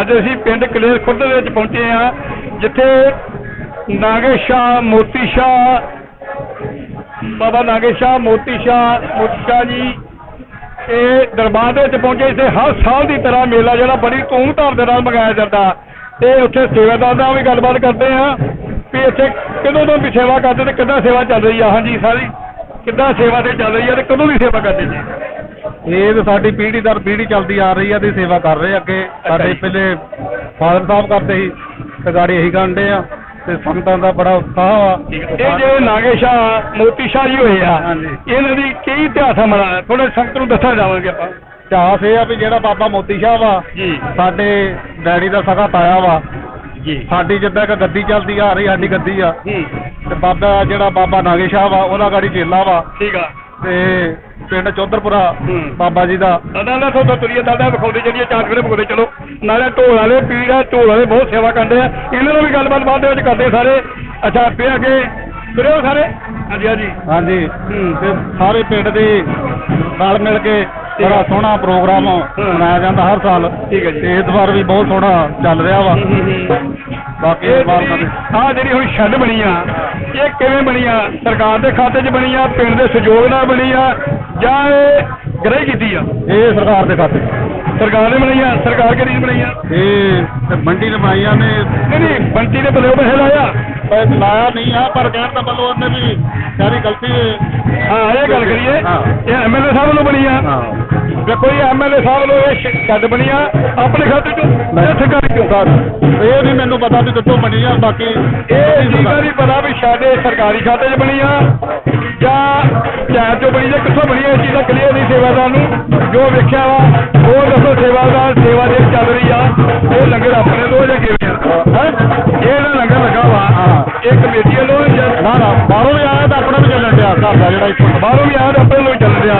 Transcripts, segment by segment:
ਅੱਜ ਅਸੀਂ ਪਿੰਡ ਕਲੇਰ ਖੁਰਦ ਦੇ ਵਿੱਚ ਪਹੁੰਚੇ ਆ ਜਿੱਥੇ ਨਾਗੇ ਸ਼ਾਹ, ਮੋਤੀ ਸ਼ਾਹ, ਬਾਬਾ ਨਾਗੇ ਸ਼ਾਹ, ਮੋਤੀ ਸ਼ਾਹ ਮੋਤੀ ਸ਼ਾਹ ਜੀ, ਇਹ ਦਰਬਾਰ ਦੇ ਵਿੱਚ ਪਹੁੰਚੇ ਇੱਥੇ ਹਰ ਸਾਲ ਦੀ ਤਰ੍ਹਾਂ ਮੇਲਾ ਜਿਹੜਾ ਬੜੀ ਧੂਮਧਾਮ ਦੇ ਨਾਲ ਮਨਾਇਆ ਜਾਂਦਾ। ਤੇ ਉੱਥੇ ਸੇਵਾਦਾਰ ਨਾਲ ਵੀ ਗੱਲਬਾਤ ਕਰਦੇ ਆ ਵੀ ਇੱਥੇ ਕਦੋਂ ਤੋਂ ਵੀ ਸੇਵਾ ਕਰਦੇ ਤੇ ਕਿੱਦਾਂ ਸੇਵਾ ਚੱਲ ਰਹੀ ਆ? ਹਾਂਜੀ, ਸਾਰੀ ਕਿੱਦਾਂ ਸੇਵਾ ਤੇ ਚੱਲ ਰਹੀ ਆ ਤੇ ਕਦੋਂ ਦੀ ਸੇਵਾ ਕਰਦੇ ਜੀ? ਇਹ ਤਾਂ ਸਾਡੀ ਪੀੜ੍ਹੀ ਦਰ ਪੀੜ੍ਹੀ ਚੱਲਦੀ ਆ ਰਹੀ ਆ ਤੇ ਸੇਵਾ ਕਰ ਰਹੇ ਅੱਗੇ। ਸਾਡੇ। ਪਹਿਲੇ ਫਾਦਰ ਸਾਹਿਬ ਕਰਦੇ ਸੀ ਤੇ ਗਾੜੀ ਇਹੀ ਕਰਦੇ ਆ ਤੇ ਸੰਗਤਾਂ ਦਾ ਬੜਾ ਉਤਸ਼ਾਹ ਆ। ਇਹ ਜਿਹੜੇ ਨਾਗੇ ਸ਼ਾਹ ਮੋਤੀ ਸ਼ਾਹ ਜੀ ਹੋਏ ਆ। ਇਹਨਾਂ ਦੀ ਕੀ ਇਤਿਹਾਸ ਆ ਮਰਾ ਥੋੜਾ ਸੰਗਤ ਨੂੰ ਦੱਸਣਾ ਚਾਹਾਂਗੇ ਆਪਾਂ। ਇਤਿਹਾਸ ਇਹ ਆ ਵੀ ਜਿਹੜਾ ਬਾਬਾ ਮੋਤੀ ਸ਼ਾਹ ਵਾ ਜੀ। ਸਾਡੇ ਡੈਡੀ ਦਾ ਸਗਾ ਤਾਇਆ ਵਾ। ਜੀ। ਸਾਡੀ ਜਿੱਦਾਂ ਇੱਕ ਗੱਦੀ ਚੱਲਦੀ ਆ ਰਹੀ ਸਾਡੀ ਗੱਦੀ ਆ। ਤੇ ਬਾਬਾ ਜਿਹੜਾ ਬਾਬਾ ਨਾਗੇ ਸ਼ਾਹ ਵਾ ਉਹਦਾ ਗਾੜੀ ਚੇਲਾ ਵਾ। ਠੀਕ ਆ। ਤੇ ਪਿੰਡ ਚੌਧਰਪੁਰਾ। ਬਾਬਾ ਜੀ ਦਾ। ਦਾਦਾ ਦਾ ਤੁਹਾਡਾ ਤੁਰੀਏ ਦਾਦਾ ਵਿਖਾਉਂਦੇ ਜਿਹੜੀਆਂ ਚਾਰ ਫੇਰੇ ਵਿਖਾਉਂਦੇ ਚਲੋ। ਨਾਲੇ ਢੋਲ ਵਾਲੇ ਪੀੜ ਆ ਢੋਲ ਵਾਲੇ ਬਹੁਤ ਸੇਵਾ ਕਰਦੇ ਆ। ਇਹਨਾਂ ਨਾਲ ਵੀ ਗੱਲਬਾਤ ਬਾਅਦ ਦੇ ਵਿੱਚ ਕਰਦੇ ਸਾਰੇ। ਅੱਛਾ ਫਿਰ ਅੱਗੇ ਤੁਰਿਓ ਸਾਰੇ? ਹਾਂਜੀ ਹਾਂਜੀ। ਹਾਂਜੀ। ਤੇ ਸਾਰੇ ਪਿੰਡ ਦੇ ਨਾਲ ਮਿਲ ਕੇ ਬੜਾ ਸੋਹਣਾ ਪ੍ਰੋਗਰਾਮ ਮਨਾਇਆ ਜਾਂਦਾ ਹਰ ਸਾਲ। ਠੀਕ ਹੈ ਜੀ। ਇਸ ਵਾਰ ਵੀ ਬਹੁਤ ਸੋਹਣਾ ਚੱਲ ਰਿਹਾ ਵਾ। ਬਾਕੀ ਇਸ ਵਾਰ ਆਹ ਜਿਹੜੀ ਹੁਣ ਛੱਡ ਬਣੀ ਆ ਇਹ ਕਿਵੇਂ ਬਣੀ ਆ ਸਰਕਾਰ ਦੇ ਖਾਤੇ 'ਚ ਬਣੀ ਆ ਪਿੰਡ ਦੇ ਸਹਿਯੋਗ ਨਾਲ ਬਣੀ ਆ ਜਾਂ ਇਹ ਗ੍ਰਹਿ ਕੀਤੀ ਆ? ਇਹ ਸਰਕਾਰ ਦੇ ਖਾਤੇ ਸਰਕਾਰ ਨੇ ਬਣਾਈ ਆ ਸਰਕਾਰ ਕਿਹੜੀ ਬਣਾਈ ਆ ਇਹ ਤੇ ਮੰਡੀ ਨੇ ਬਣਾਈਆਂ ਨੇ। ਨਹੀਂ ਨਹੀਂ ਬੰਟੀ ਦੇ ਬਲੇ ਪੈਸੇ ਲਾਇਆ। ਪੈਸੇ ਲਾਇਆ ਨਹੀਂ ਆ ਪਰ ਕਹਿਣ ਦਾ ਮਤਲਬ ਉਹਨੇ ਵੀ ਸਾਰੀ ਗਲਤੀ ਹਾਂ ਇਹ ਗੱਲ ਕਰੀਏ। ਇਹ ਐਮਐਲਏ ਸਾਹਿਬ ਵੱਲੋਂ ਬਣੀ ਆ ਹਾਂ। ਵੇਖੋ ਜੀ ਐਮਐਲਏ ਸਾਹਿਬ ਵੱਲੋਂ ਇਹ ਛੱਡ ਬਣੀ ਆ ਆਪਣੇ ਖਾਤੇ 'ਚੋਂ ਇਹ ਸਰਕਾਰ ਕਿਉਂ? ਕਰ ਇਹ ਨਹੀਂ ਮੈਨੂੰ ਪਤਾ ਵੀ ਕਿੱਥੋਂ ਬਣੀ ਆ ਬਾਕੀ ਇਹ ਚੀਜ਼ ਦਾ ਨਹੀਂ ਪਤਾ ਵੀ ਸਾਡੇ ਸਰਕਾਰੀ ਖਾਤੇ 'ਚ ਬਣੀ ਆ ਜਾਂ ਪੰਚਾਇਤ 'ਚੋਂ ਬਣੀ ਜਾਂ ਕਿੱਥੋਂ ਬਣੀ ਆ ਇਹ ਚੀਜ਼ ਦਾ ਕਲੀਅਰ ਨਹੀਂ ਸੇਵਾਦਾਰ ਨੂੰ। ਜੋ ਵੇਖਿਆ ਵਾ ਉਹ ਦੱਸੋ ਸੇਵਾਦਾਰ ਸੇਵਾ ਦੇ ਚੱਲ ਰਹੀ ਆ ਇਹ ਲੰਗਰ ਆਪਣੇ ਤੋਂ ਜਾਂ ਕਿਵੇਂ ਆ? ਹੈਂ? ਇਹ ਨਾ ਲੰਗਰ ਲੱਗਾ ਵਾ। ਇਹ ਕਮੇਟੀ ਵੱਲੋਂ ਜਾਂ ਨਾ ਨਾ ਬਾਹਰੋਂ ਵੀ ਆਇਆ ਤਾਂ ਆਪਣਾ ਵੀ ਚੱਲਣ ਡਿਆ ਘਰ ਦਾ ਜਿਹੜਾ ਇੱਥੋਂ। ਬਾਹਰੋਂ ਵੀ ਆਇਆ ਤੇ ਆਪਣੇ ਨੂੰ ਚੱਲ ਰਿਹਾ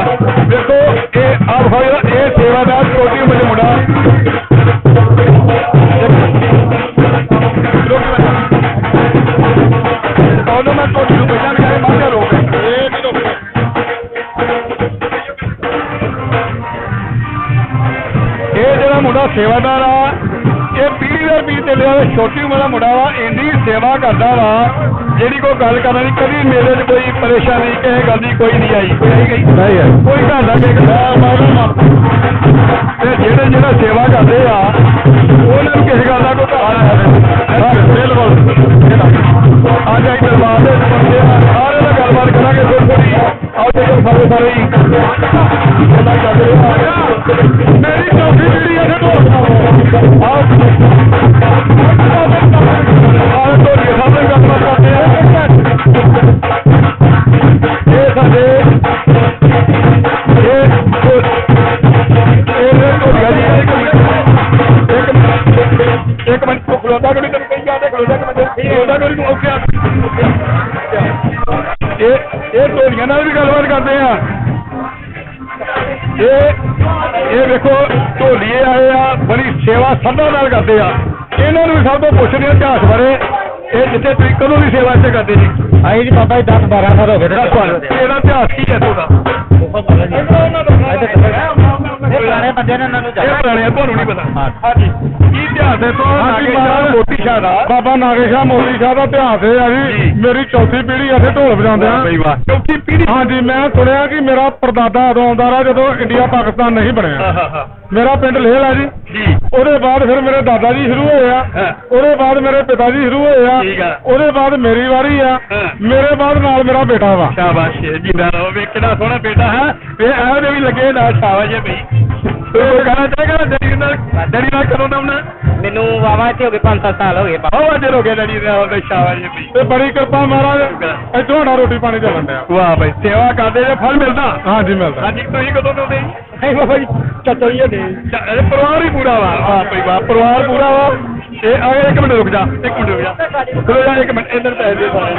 ਜਿਹੜਾ ਮੁੰਡਾ ਸੇਵਾਦਾਰ ਆ। ਇਹ ਪੀੜੀ ਦਰ ਪੀੜੀ ਤੇ ਲਿਆ ਛੋਟੀ ਉਮਰ ਦਾ ਮੁੰਡਾ ਵਾ ਇੰਨੀ ਸੇਵਾ ਕਰਦਾ ਵਾ ਜਿਹੜੀ ਕੋਈ ਗੱਲ ਕਰਨ ਦੀ ਕਦੀ ਮੇਲੇ 'ਚ ਕੋਈ ਪਰੇਸ਼ਾਨੀ ਕਿਸੇ ਗੱਲ ਦੀ ਕੋਈ ਨਹੀਂ ਆਈ। ਕੋਈ ਨਹੀਂ ਕੋਈ ਘਰ ਦਾ ਬੇਗਦਾ ਤੇ ਜਿਹੜੇ ਜਿਹੜਾ ਸੇਵਾ ਕਰਦੇ ਆ ਉਹਨਾਂ ਨੂੰ ਕਿਸੇ ਗੱਲ ਦਾ ਕੋਈ ਘਾਟ ਹੈ ਬਿਲਕੁਲ। ਅੱਜ ਆਈ ਦਰਬਾਰ ਦੇ ਸਾਰੇ ਨਾਲ ਗੱਲਬਾਤ ਕਰਾਂਗੇ ਥੋੜੀ ਥੋੜੀ ਆਓ ਦੇਖੋ ਸਾਰੇ ਸਾਰੇ ਕਰਦੇ ਆ। ਇਹ ਇਹ ਵੇਖੋ ਢੋਲੀਏ ਆਏ ਆ ਬੜੀ ਸੇਵਾ ਸਦਾ ਨਾਲ ਕਰਦੇ ਆ। ਇਹਨਾਂ ਨੂੰ ਸਭ ਤੋਂ ਪੁੱਛਦੇ ਆ ਇਤਿਹਾਸ ਬਾਰੇ। ਇਹ ਜਿੱਥੇ ਤੁਸੀਂ ਕਦੋਂ ਦੀ ਸੇਵਾ ਇੱਥੇ ਕਰਦੇ ਜੀ? ਆਈ ਜੀ ਬਾਬਾ ਜੀ 10 12 ਸਾਲ ਹੋ ਗਏ ਇਹਦਾ ਇਤਿਹਾਸ ਕੀ ਹੈ ਤੁਹਾਡਾ? ਪੁਰਾਣੇ ਬੰਦੇ ਨੇ ਇਹਨਾਂ ਨੂੰ ਇਹ ਪੁਰਾਣੇ ਆ, ਤੁਹਾਨੂੰ ਨਹੀਂ ਪਤਾ। ਹਾਂ। ਹਾਂਜੀ। ਕੀ ਇਤਿਹਾਸ ਹੈ? ਤੋਂ ਹਾਂਜੀ, ਨਾਗੇ ਸ਼ਾਹ ਮਹਾਰਾਜ। ਮੋਤੀ ਸ਼ਾਹ ਦਾ। ਬਾਬਾ ਨਾਗੇ ਸ਼ਾਹ ਮੋਦੀ ਸ਼ਾਹ ਦਾ ਇਤਿਹਾਸ ਇਹ ਆ ਜੀ। ਜੀ। ਮੇਰੀ ਚੌਥੀ ਪੀੜ੍ਹੀ ਇੱਥੇ ਢੋਲ ਵਜਾਉਂਦੇ ਆ। ਬਈ ਵਾਹ। ਚੌਥੀ ਪੀੜ੍ਹੀ ਹਾਂਜੀ ਮੈਂ ਸੁਣਿਆ ਕਿ ਮੇਰਾ ਪਰਦਾਦਾ ਉਦੋਂ ਆਉਂਦਾ ਰਿਹਾ ਜਦੋਂ ਇੰਡੀਆ ਪਾਕਿਸਤਾਨ ਨਹੀਂ ਬਣਿਆ। ਹਾਂ ਹਾਂ ਹਾਂ। ਮੇਰਾ ਪਿੰਡ ਲੇਲ ਆ ਜੀ। ਜੀ। ਉਹਦੇ ਬਾਅਦ ਫਿਰ ਮੇਰੇ ਦਾਦਾ ਜੀ ਸ਼ੁਰੂ ਹੋਏ ਆ। ਹਾਂ। ਉਹਦੇ ਬਾਅਦ ਮੇਰੇ ਪਿਤਾ ਜੀ ਸ਼ੁਰੂ ਹੋਏ ਆ। ਠੀਕ ਆ। ਉਹਦੇ ਬਾਅਦ ਮੇਰੀ ਵਾਰੀ ਆ। ਹਾਂ। ਮੇਰੇ ਬਾਅਦ ਨਾਲ ਮੇਰਾ ਬੇਟਾ ਵਾ। ਸ਼ਾਬਾਸ਼ ਜੀ ਦਾ ਰੋ ਵੇ ਕਿਹੜਾ ਸੋਹਣਾ ਬੇਟਾ ਹੈ। ਇਹੋ ਜਿਹੇ ਵੀ ਲੱਗੇ ਨਾਲ ਸ਼ਾਬਾਸ਼ ਹੈ ਬਈ। ਤੂੰ ਕਹਿਣਾ ਚਾਹੇਗਾ ਡੈਡੀ ਨਾਲ? ਡੈਡੀ ਨਾਲ ਕਦੋਂ ਦਾ ਹੁੰਦਾ ਮੈਨੂੰ ਵਾਵਾ ਇੱਥੇ ਹੋ ਗਏ 5-7 ਸਾਲ ਹੋ ਗਏ ਬਾ- ਬਹੁਤ ਚਿਰ ਹੋ ਗਿਆ ਡੈਡੀ ਨਾਲ ਤੇ ਸ਼ਾਬਾਸ਼ ਹੈ ਬਈ ਤੇ ਬੜੀ ਕਿਰਪਾ ਮਹਾਰਾਜ ਇੱਥੋਂ ਸਾਡਾ ਰੋਟੀ ਪਾਣੀ ਚੱਲਣ ਡਿਆ। ਵਾਹ ਬਈ ਸੇਵਾ ਕਰਦੇ ਜੇ ਫਲ ਮਿਲਦਾ? ਹਾਂਜੀ ਮਿਲਦਾ। ਹਾਂਜੀ ਤੁਸੀਂ ਕਦੋਂ ਤੋਂ ਦੇ ਨਹੀਂ ਬਾਬਾ ਜੀ ਚਾਚਾ ਜੀ ਇਹ ਪਰਿਵਾਰ ਹੀ ਪੂਰਾ ਵਾ। ਵਾਹ ਬਈ ਵਾਹ ਪਰਿਵਾਰ ਪੂਰਾ ਵਾ। ਇਹ ਆ ਇੱਕ ਮਿੰਟ ਰੁਕ ਜਾ ਇੱਕ ਮਿੰਟ ਰੁਕ ਜਾ। ਖਲੋ ਜਾ ਇੱਕ ਮਿੰਟ ਇਧਰ ਪੈ ਦੇ ਸਾਰੇ।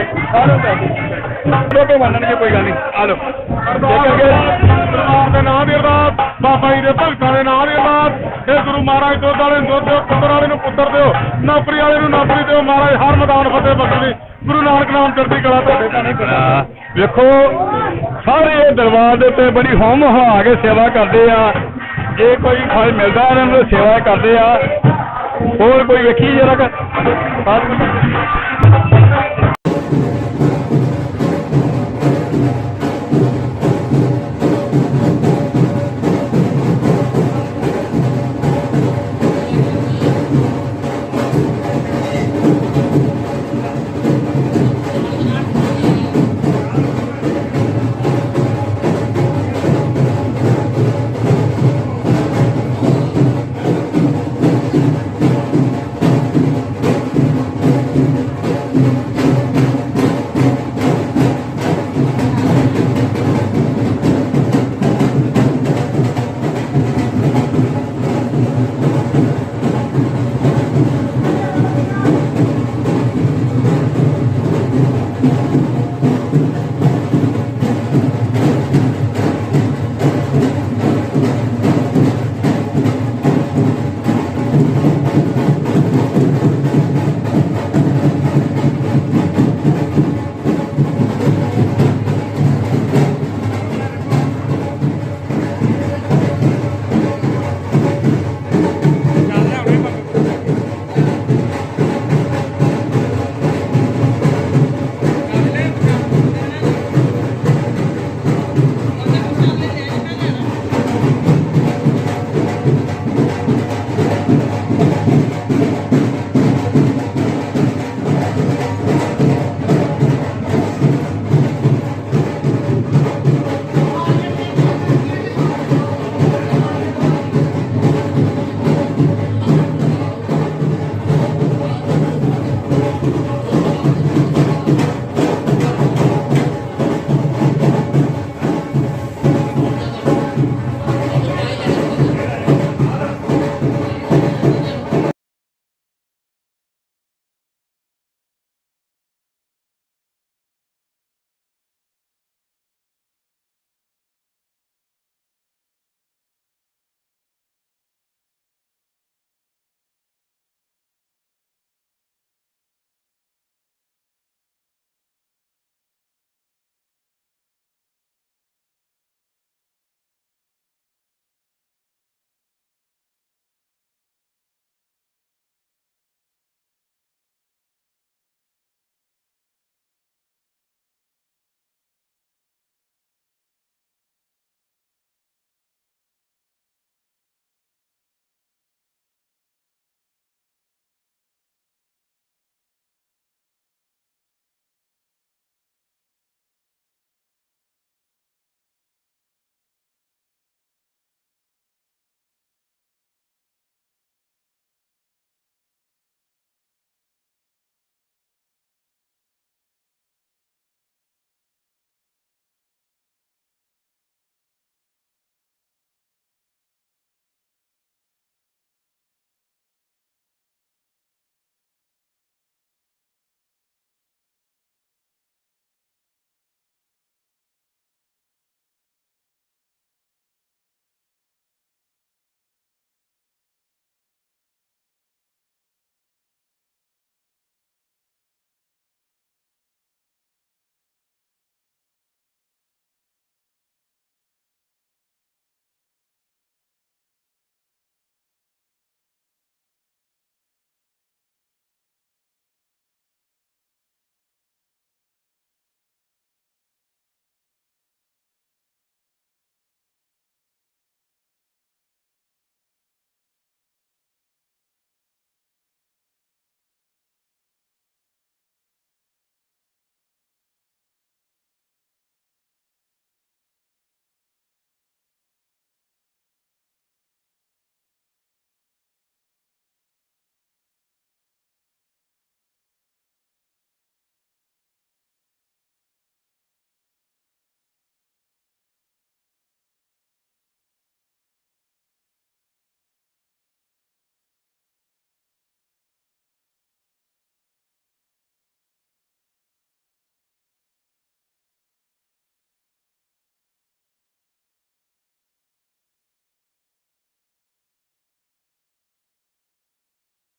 ਇੱਕ ਸਾਰੇ ਪੈ ਦੇ ਕੋਈ ਗੱਲ ਨਹੀਂ। ਆ ਨਾਂ ਦੀ ਅਰਦਾਸ ਬਾਬਾ ਜੀ ਦੇ ਭਗਤਾਂ ਦੇ ਨਾਂ ਦੀ ਅਰਦਾਸ ਇਹ ਗੁਰੂ ਮਹਾਰਾਜ ਦੁੱਧ ਵਾਲੇ ਨੂੰ ਦੁੱਧ ਦਿਓ, ਪੁੱਤਰ ਵਾਲੇ ਨੂੰ ਪੁੱਤਰ ਦਿਓ, ਨੌਕਰੀ ਵਾਲੇ ਨੂੰ ਨੌਕਰੀ ਦਿਓ, ਮਹਾਰਾਜ ਹਰ ਮੈਦਾਨ ਫਤਿਹ ਬਖਸ਼ੀ ਗੁਰੂ ਨਾਨਕ ਨਾਮ ਚੜ੍ਹਦੀ ਕਲਾ ਤੁਹਾਡੇ ਤਾਂ ਨਹੀਂ ਵੇਖੋ, ਸਾਰੇ ਦਰਬਾਰ ਦੇ ਉੱਤੇ ਬੜੀ ਹਉਮ ਹਾ ਕੇ ਸੇਵਾ ਕਰਦੇ ਆ। ਜੇ ਕੋਈ ਫਲ ਮਿਲਦਾ ਇਹਨਾਂ ਨੂੰ ਸੇਵਾ ਕਰਦੇ ਆ। ਹੋਰ ਕੋਈ ਵੇਖੀ ਜਰਾ ਕਿ?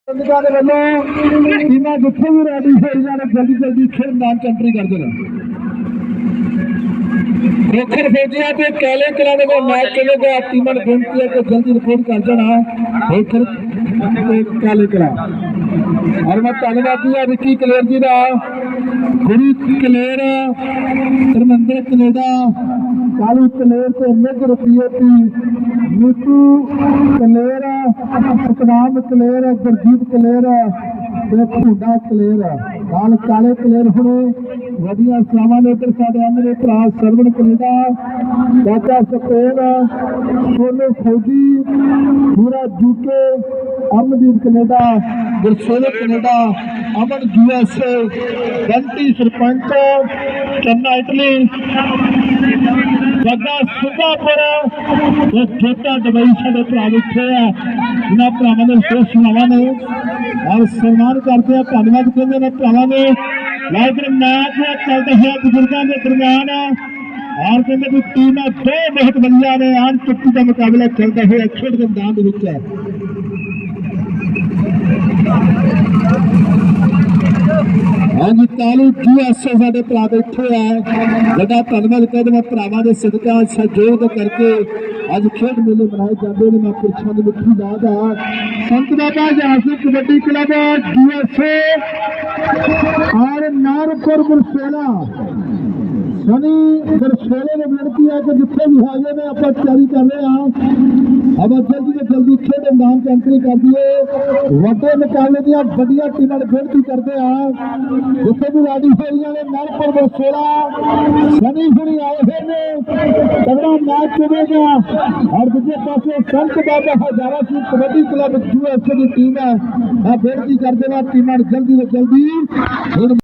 ਸੰਗਤਾਂ ਦੇ ਵੱਲੋਂ ਇਹਨਾਂ ਜਿੱਥੇ ਵੀ ਰੈਡੀ ਹੋਈ ਜਾਣ ਜਲਦੀ ਜਲਦੀ ਫਿਰ ਨਾਮ ਕੰਟਰੀ ਕਰ ਦੇਣਾ। ਰੋਖਰ ਫੌਜੀਆਂ ਤੇ ਕਾਲੇ ਕਲਾਂ ਦੇ ਕੋਲ ਮੈਚ ਚੱਲੇਗਾ ਟੀਮਾਂ ਬੇਨਤੀ ਹੈ ਕਿ ਜਲਦੀ ਰਿਪੋਰਟ ਕਰ ਦੇਣਾ ਰੋਖਰ ਤੇ ਕਾਲੇ ਕਲਾਂ ਔਰ ਮੈਂ ਧੰਨਵਾਦ ਜੀ ਰਿੱਕੀ ਕਲੇਰ ਜੀ ਦਾ, ਗੁਰੂ ਕਲੇਰ, ਧਰਮੰਦਰ ਕੈਨੇਡਾ ਕਾਲੂ ਕਲੇਰ ਤੇ ਨਿੱਘ ਰੁਪਈਏ ਦੀ ਨੀਤੂ ਕਲੇਰ ਸਤਨਾਮ ਕਲੇਰ ਗੁਰਜੀਤ ਕਲੇਰ ਤੇ ਭੁੰਡਾ ਕਲੇਰ ਨਾਲ ਕਾਲੇ ਕਲੇਰ ਹੁਣੇ, ਵਧੀਆ ਸਲਾਮਾਂ ਦੇ ਉੱਤੇ ਸਾਡੇ ਆਮਰੇ ਭਰਾ ਸਰਵਣ ਕਨੇਡਾ, ਚਾਚਾ ਸਪੇਨ ਸੋਨੂ ਫੌਜੀ, ਪੂਰਾ UK Amandeep Canada Gursewak Canada Aman USA Bunty sarpanch, Channa Italy Jagga Subhapur ਤੇ ਜੋਤਾ ਦਵਾਈ ਸਾਡੇ ਭਰਾ ਬੈਠੇ ਆ ਇਹਨਾਂ ਭਰਾਵਾਂ ਦੇ ਵਿਸ਼ੇਸ਼ ਸੇਵਾਵਾਂ ਨੇ ਔਰ ਸਨਮਾਨ ਕਰਦੇ ਆ, ਧੰਨਵਾਦ ਕਹਿੰਦੇ ਨੇ ਭਰਾਵਾਂ ਦੇ ਲਾਇਕ ਮੈਚ ਚੱਲਦੇ ਹੋਏ ਬਜ਼ੁਰਗਾਂ ਦੇ ਦਰਮਿਆਨ ਔਰ ਕਹਿੰਦੇ ਵੀ ਟੀਮਾਂ ਦੋ ਬਹੁਤ ਵਧੀਆ ਨੇ ਆਨ ਚੁੱਕੀ ਦਾ ਮੁਕਾਬਲਾ ਚੱਲਦਾ ਹੋਇਆ, ਖੇਡ ਦੇ ਮੈਦਾਨ ਦੇ ਵਿੱਚ ਹੈ ਹਾਂਜੀ ਕਾਲੂ ਜੀਐਸਏ ਸਾਡੇ ਭਰਾ ਬੈਠੇ ਆ। ਵੱਡਾ ਧੰਨਵਾਦ ਕਰਦੇ ਮੈਂ ਭਰਾਵਾਂ ਦੇ ਸਦਕਾ, ਸਹਿਯੋਗ ਕਰਕੇ ਅੱਜ ਖੇਡ ਮੇਲੇ ਮਨਾਏ ਜਾਂਦੇ ਨੇ। ਮੈਂ ਪੁਰਸ਼ਾਂ ਦੀ ਮਿੱਠੀ ਦਾਦ ਆ। ਸੰਤ ਬਾਬਾ ਜਹਾਜ਼ ਕਬੱਡੀ ਕਲੱਬ ਜੀਐਸਏ ਔਰ ਨਾਰਪੁਰ ਗੁਰਸੇਨਾ ਸਨੀ ਗੁਰਸੇਲੇ ਨੇ ਬੇਨਤੀ ਹੈ ਕਿ ਜਿੱਥੇ ਵੀ ਹਾਜ਼ਰ ਨੇ, ਆਪਾਂ ਤਿਆਰੀ ਕਰ ਰਹੇ ਹਾਂ। ਆਪਾਂ ਜਲਦੀ ਤੋਂ ਜਲਦੀ ਖੇਡ ਮੈਦਾਨ 'ਚ ਐਂਟਰੀ ਕਰ ਦਈਏ। ਵੱਡੇ ਮੁਕਾਬਲੇ ਦੀਆਂ ਵੱਡੀਆਂ ਟੀਮਾਂ ਬੇਨਤੀ ਕਰਦੇ ਆ ਜਿੱਥੇ ਵੀ ਰਾਡੀ ਹੋਈਆਂ ਨੇ ਨਾਰਪੁਰ ਗੁਰਸੇਲਾ ਸਨੀ ਹੁਣੀ ਆਏ ਹੋਏ ਨੇ। ਤਗੜਾ ਮੈਚ ਹੋਵੇਗਾ। ਔਰ ਦੂਜੇ ਪਾਸੇ ਸੰਤ ਬਾਬਾ ਹਜ਼ਾਰਾ ਸਿੰਘ ਕਬੱਡੀ ਕਲੱਬ ਯੂਐਸਏ ਦੀ ਟੀਮ ਹੈ। ਆ ਬੇਨਤੀ ਕਰਦੇ ਹਾਂ, ਟੀਮਾਂ ਜਲਦੀ ਤੋਂ ਜਲਦੀ